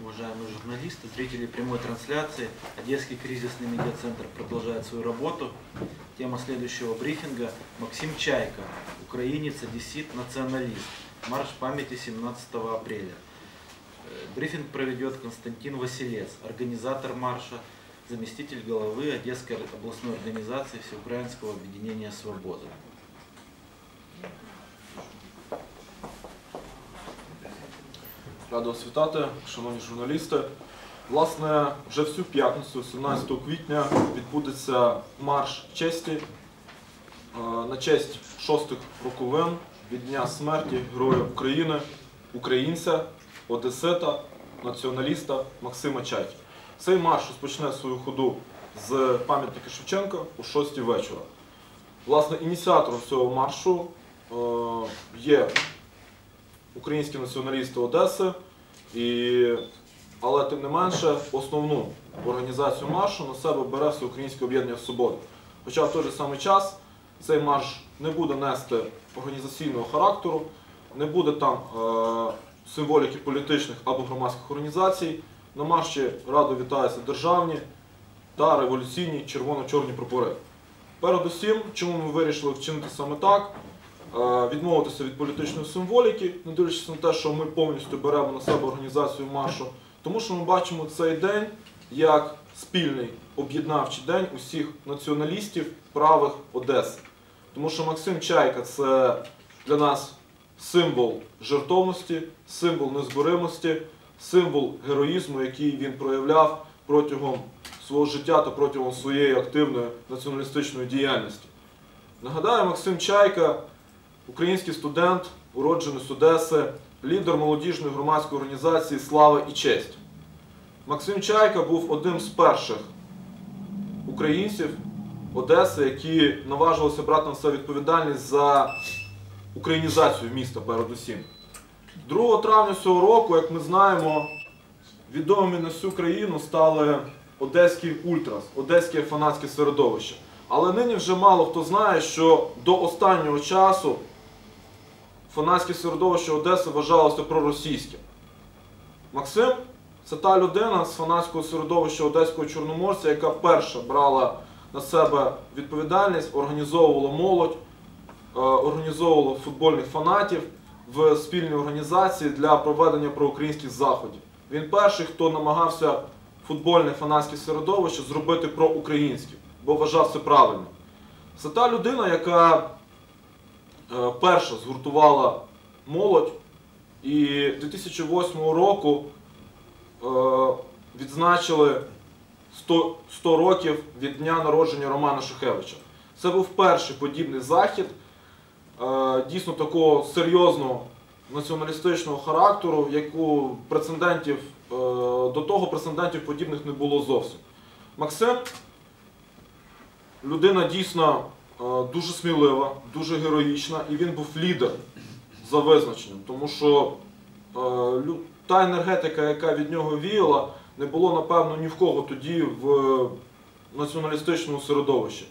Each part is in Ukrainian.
уважаемые журналисты, зрители прямой трансляции. Одесский кризисный медиацентр продолжает свою работу. Тема следующего брифинга – Максим Чайка, украинец, одессит, националист. Марш памяти 17 апреля. Э, Брифинг проведет Константин Василец, организатор марша, заместитель главы Одесской областной организации Всеукраинского объединения «Свобода». Радий вас вітати, шановні журналісти. Власне, вже всю п'ятницю, 17 квітня, відбудеться марш честі е, на честь шостих роковин від Дня смерті Героя України, українця, одесита, націоналіста Максима Чайки. Цей марш розпочне свою ходу з пам'ятника Шевченка о 6 вечора. Власне, ініціатором цього маршу е, є українські націоналісти Одеси, і, але тим не менше основну організацію маршу на себе бере Всеукраїнське об'єднання Свобода. Хоча в той же самий час цей марш не буде нести організаційного характеру, не буде там е, символіки політичних або громадських організацій. На марші радо вітаються державні та революційні червоно-чорні прапори. Передусім, чому ми вирішили вчинити саме так? Е, відмовитися від політичної символіки, не дивлячись на те, що ми повністю беремо на себе організацію маршу, тому що ми бачимо цей день як спільний об'єднавчий день усіх націоналістів правих Одеси. Тому що Максим Чайка це для нас символ жертовності, символ незборимості, символ героїзму, який він проявляв протягом свого життя та протягом своєї активної націоналістичної діяльності. Нагадаю, Максим Чайка український студент, уродженець Одеси, лідер молодіжної громадської організації Слава і честь. Максим Чайка був одним з перших українців Одеси, які наважилися брати на себе відповідальність за українізацію міста передусім. 2 травня цього року, як ми знаємо, відомими на всю країну стали одеський ультрас, одеське фанатське середовище. Але нині вже мало хто знає, що до останнього часу фанатське середовище Одеси вважалося проросійським. Максим це та людина з фанатського середовища Одеського Чорноморця, яка перша брала на себе відповідальність, організовувала молодь, е, організовувала футбольних фанатів в спільній організації для проведення проукраїнських заходів. Він перший, хто намагався футбольне фанатське середовище зробити проукраїнським, бо вважав це правильним. Це та людина, яка перша згуртувала молодь і 2008 року е, відзначили 100, 100 років від дня народження Романа Шухевича. Це був перший подібний захід, е, дійсно такого серйозного націоналістичного характеру, яку прецедентів е, до того прецедентів подібних не було зовсім. Максим людина дійсно е, дуже смілива, дуже героїчна, і він був лідер за визначенням, тому що е, та енергетика, яка від нього віяла, не було, напевно, ні в кого тоді в націоналістичному середовищі.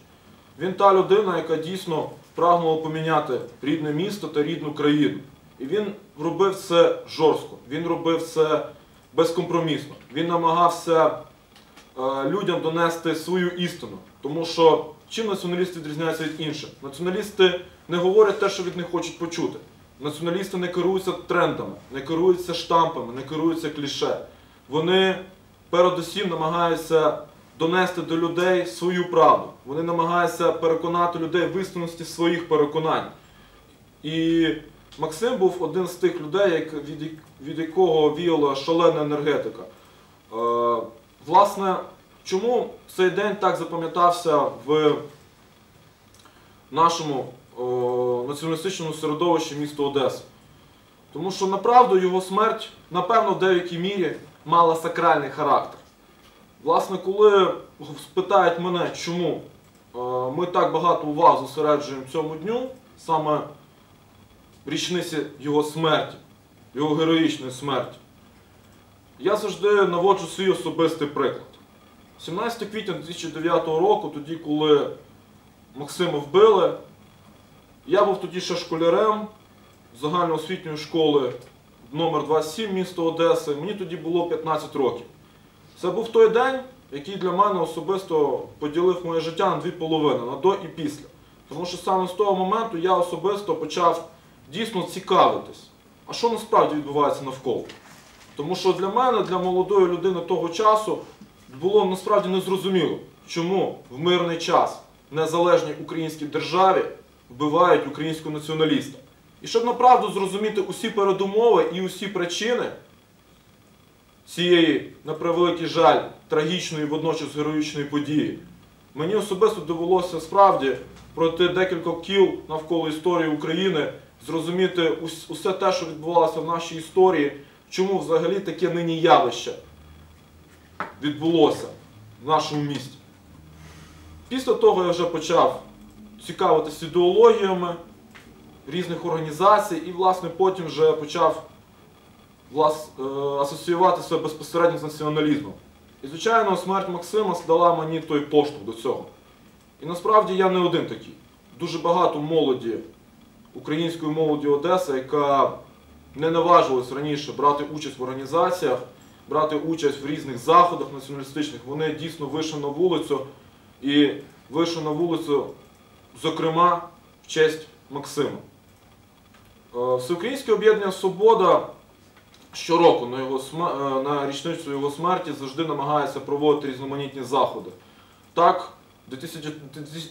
Він та людина, яка дійсно прагнула поміняти рідне місто та рідну країну. І він робив це жорстко, він робив це безкомпромісно. Він намагався е, людям донести свою істину. Тому що чим націоналісти відрізняються від інших? Націоналісти не говорять те, що від них хочуть почути. Націоналісти не керуються трендами, не керуються штампами, не керуються кліше. Вони передусім намагаються донести до людей свою правду. Вони намагаються переконати людей в істинності своїх переконань. І Максим був один з тих людей, від, якого віяла шалена енергетика. Е, власне, чому цей день так запам'ятався в нашому е, націоналістичному середовищі міста Одеси? Тому що направду його смерть, напевно, в деякій мірі мала сакральний характер. Власне, коли спитають мене, чому е, ми так багато уваги зосереджуємо цьому дню, саме річниці його смерті, його героїчної смерті, я завжди наводжу свій особистий приклад. 17 квітня 2009 року, тоді, коли Максима вбили, я був тоді ще школярем загальноосвітньої школи номер 27 місто Одеси. Мені тоді було 15 років. Це був той день, який для мене особисто поділив моє життя на дві половини на до і після. Тому що саме з того моменту я особисто почав дійсно цікавитись, а що насправді відбувається навколо. Тому що для мене, для молодої людини того часу, було насправді незрозуміло, чому в мирний час в незалежній українській державі вбивають українського націоналіста. І щоб направду зрозуміти усі передумови і усі причини цієї, на превеликий жаль, трагічної водночас героїчної події, мені особисто довелося справді пройти декілька кіл навколо історії України, зрозуміти усе те, що відбувалося в нашій історії, чому взагалі таке нині явище відбулося в нашому місті. Після того я вже почав цікавитися ідеологіями різних організацій і, власне, потім вже почав влас, е, асоціюватися безпосередньо з націоналізмом. І, звичайно, смерть Максима дала мені той поштовх до цього. І насправді я не один такий. Дуже багато молоді, української молоді Одеси, яка не наважилась раніше брати участь в організаціях, брати участь в різних заходах націоналістичних, вони дійсно вийшли на вулицю і вийшли на вулицю, зокрема, в честь Максима. Е, Всеукраїнське об'єднання Свобода щороку на, його, е, на річницю його смерті завжди намагається проводити різноманітні заходи. Так, в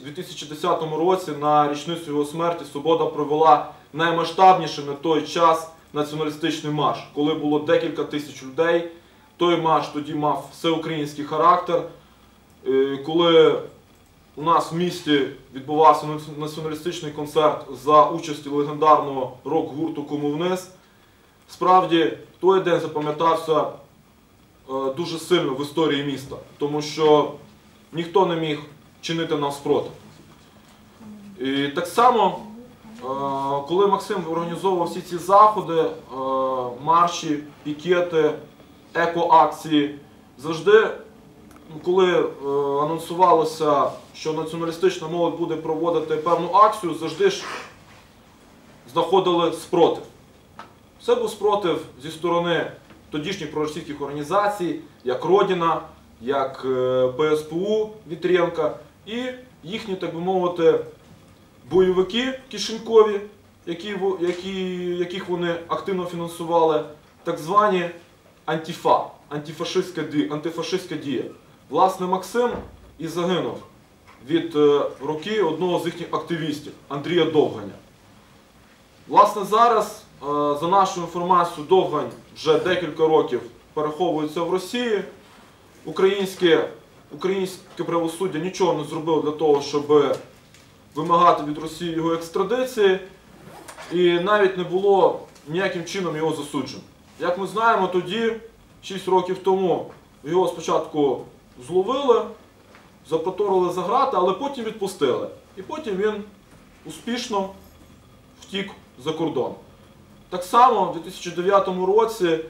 2010 році на річницю його смерті Свобода провела наймасштабніший на той час націоналістичний марш, коли було декілька тисяч людей. Той марш тоді мав всеукраїнський характер. Е, Коли у нас в місті відбувався націоналістичний концерт за участі легендарного рок-гурту Кому вниз, справді той день запам'ятався е, дуже сильно в історії міста, тому що ніхто не міг чинити нам спротив. І так само, е, коли Максим організовував всі ці заходи, марші, пікети, екоакції, завжди, коли е, анонсувалося, що націоналістична молодь буде проводити певну акцію, завжди ж знаходили спротив. Це був спротив зі сторони тодішніх проросійських організацій, як Родіна, як е, ПСПУ Вітренка, і їхні, так би мовити, бойовики кишенькові, яких вони активно фінансували, так звані антифа, антифашистська дія, антифашистська дія. Власне, Максим і загинув від е, руки одного з їхніх активістів Андрія Довганя. Власне, зараз, е, за нашою інформацією, Довгань вже декілька років переховується в Росії. Українське, українське правосуддя нічого не зробило для того, щоб вимагати від Росії його екстрадиції, і навіть не було ніяким чином його засуджено. Як ми знаємо, тоді, 6 років тому, його спочатку зловили, запроторили за грати, але потім відпустили. І потім він успішно втік за кордон. Так само в 2009 році е,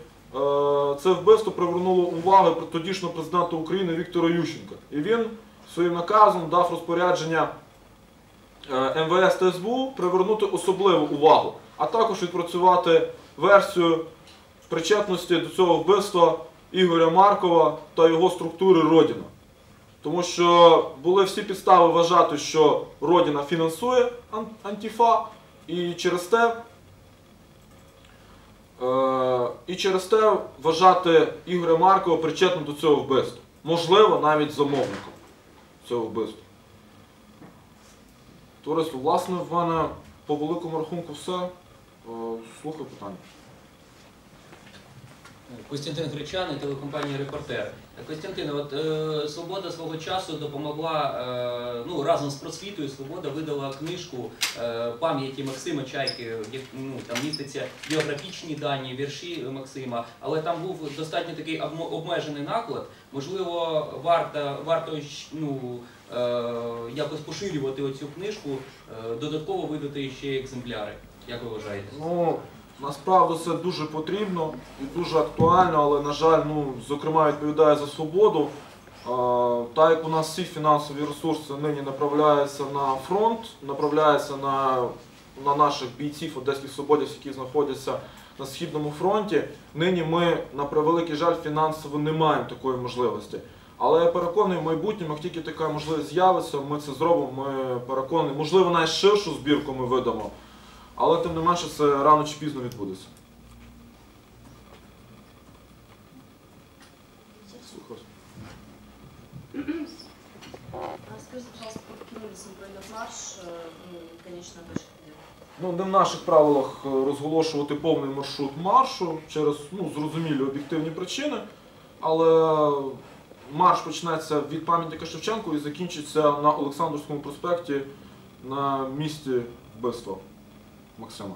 це вбивство привернуло увагу тодішнього президента України Віктора Ющенка. І він своїм наказом дав розпорядження е, МВС та СБУ привернути особливу увагу, а також відпрацювати версію причетності до цього вбивства Ігоря Маркова та його структури Родіна. Тому що були всі підстави вважати, що Родіна фінансує ан- антифа, і через те, е, і через те вважати Ігоря Маркова причетним до цього вбивства. Можливо, навіть замовником цього вбивства. Товариство, власне, в мене по великому рахунку все. Е, Слухаю питання. Костянтин Гречаний, телекомпанія Репортер. Костянтин, от е, Свобода свого часу допомогла е, ну, разом з просвітою. Свобода видала книжку е, пам'яті Максима Чайки. як- Ну, там міститься біографічні дані, вірші Максима, але там був достатньо такий обмежений наклад. Можливо, варто, варто ну, е, якось поширювати оцю книжку, е, додатково видати ще екземпляри. Як ви вважаєте? Ну, насправді це дуже потрібно і дуже актуально, але, на жаль, ну, зокрема, відповідає за свободу. Так як у нас всі фінансові ресурси нині направляються на фронт, направляються на, на наших бійців одеських свободівців, які знаходяться на східному фронті. Нині ми, на превеликий жаль, фінансово не маємо такої можливості. Але я переконаний, в майбутньому, як тільки така можливість з'явиться, ми це зробимо. Ми переконані, можливо, навіть ширшу збірку ми видамо. Але тим не менше це рано чи пізно відбудеться. Скажите, пожалуйста, кинулись вы марш, конечная точка? Ну, не в наших правилах е, розголошувати повний маршрут маршу через ну, зрозумілі об'єктивні причини. Але марш почнеться від пам'ятника Шевченку і закінчиться на Олександрівському проспекті на місці вбивства Максима.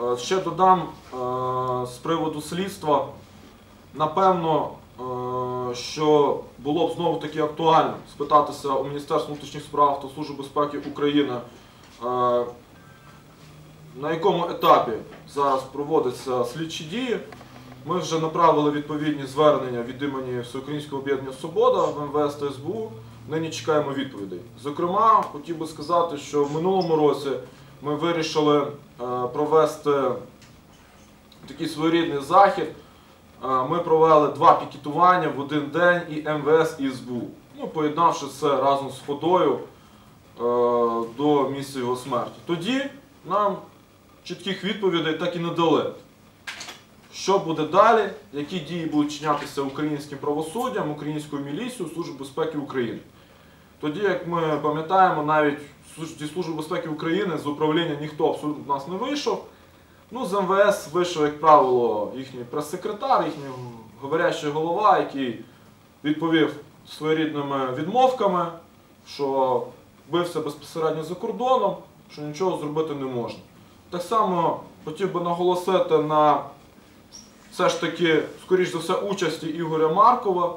Е, Ще додам е, з приводу слідства. Напевно, е, що було б знову таки актуально спитатися у Міністерства внутрішніх справ та Служби безпеки України, на якому етапі зараз проводяться слідчі дії. Ми вже направили відповідні звернення від імені Всеукраїнського об'єднання Свобода в МВС та СБУ. Нині чекаємо відповідей. Зокрема, хотів би сказати, що в минулому році ми вирішили е, провести такий своєрідний захід. Е, Ми провели два пікетування в один день і МВС і СБУ. Ну, поєднавши це разом з ходою е, до місця його смерті. Тоді нам чітких відповідей так і не дали. Що буде далі, які дії будуть чинятися українським правосуддям, українською міліцією, Службою безпеки України. Тоді, як ми пам'ятаємо, навіть зі Служби безпеки України з управління ніхто абсолютно до нас не вийшов. Ну, з МВС вийшов, як правило, їхній прес-секретар, їхній говорящий голова, який відповів своєрідними відмовками, що бився безпосередньо за кордоном, що нічого зробити не можна. Так само хотів би наголосити на все ж таки, скоріш за все, участі Ігоря Маркова е,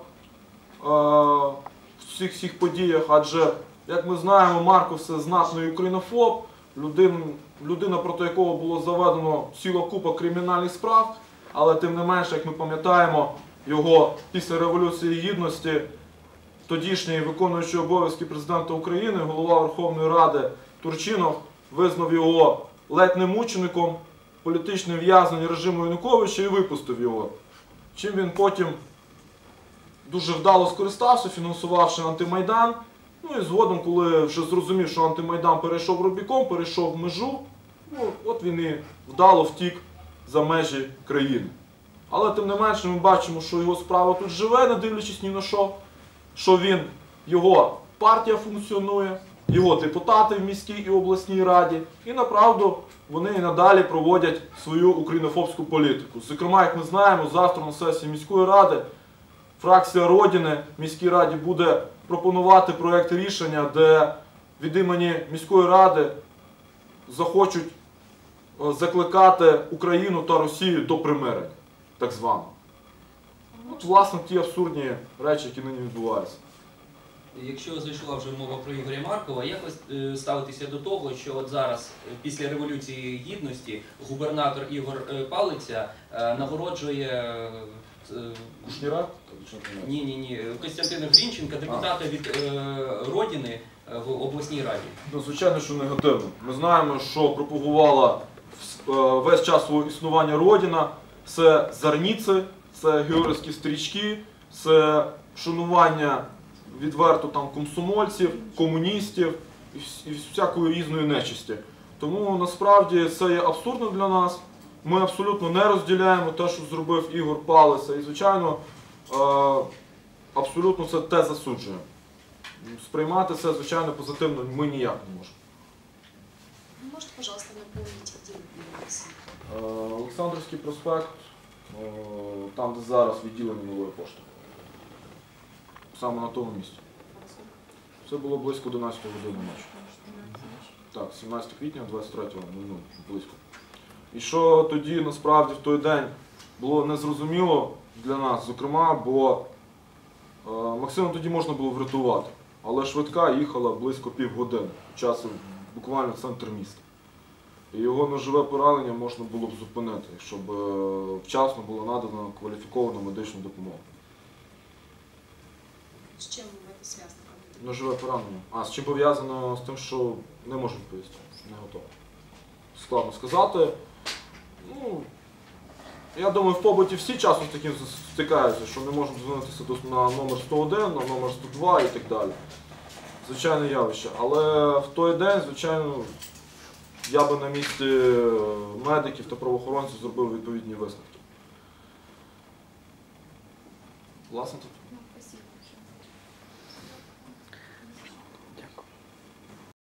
в цих всіх подіях, адже, як ми знаємо, Марков це знатний українофоб, людин, людина, проти якого було заведено ціла купа кримінальних справ, але тим не менше, як ми пам'ятаємо, його після Революції Гідності тодішній виконуючий обов'язки президента України, голова Верховної Ради Турчинов, визнав його ледь не мучеником, політичним в'язнень режиму Януковича і випустив його. Чим він потім дуже вдало скористався, фінансувавши антимайдан. Ну і згодом, коли вже зрозумів, що антимайдан перейшов Рубікон, перейшов в межу, ну, от він і вдало втік за межі країни. Але тим не менше ми бачимо, що його справа тут живе, не дивлячись ні на що, що він, його партія функціонує, його депутати в міській і обласній раді, і направду вони і надалі проводять свою українофобську політику. Зокрема, як ми знаємо, завтра на сесії міської ради фракція Родини в міській раді буде пропонувати проєкт рішення, де від імені міської ради захочуть е, закликати Україну та Росію до примирення, так званого. От, власне, ті абсурдні речі, які нині відбуваються. Якщо зайшла вже мова про Ігоря Маркова, як ви е, ставитеся до того, що от зараз, е, після Революції Гідності, губернатор Ігор е, Палиця нагороджує Кушніра? ні, ні, ні, Костянтина Грінченка, депутата від Родини в обласній раді. Ну, звичайно, що негативно. Ми знаємо, що пропагувала весь час свого існування Родина. Це зарніци, це георгійські стрічки, це шанування відверто там комсомольців, комуністів і всякої різної нечисті. Тому насправді це є абсурдно для нас. Ми абсолютно не розділяємо те, що зробив Ігор Палиця. І, звичайно, е, абсолютно це те засуджуємо. Сприймати це, звичайно, позитивно ми ніяк не можемо. Можете, пожалуйста, вы? Е, Олександрівський проспект, е, там, де зараз відділення нової пошти. Саме на тому місці. Це було близько 11 години ночі. Так, 17 квітня, 23 ну, близько. І що тоді насправді в той день було незрозуміло для нас, зокрема, бо е, Максима тоді можна було врятувати, але швидка їхала близько півгодини, часу буквально в центр міста. І його ножове поранення можна було б зупинити, якщо б е, вчасно було надано кваліфіковану медичну допомогу. Чем это связано? Как это Ножове поранення. А, з чим пов'язано з тим, що не можу відповісти. Не готовий. Складно сказати. Ну, я думаю, в побуті всі часом з таким стикаються, що не можуть дзвонитися на номер 101, на номер 102 і так далі. Звичайне явище. Але в той день, звичайно, я би на місці медиків та правоохоронців зробив відповідні висновки. Власне,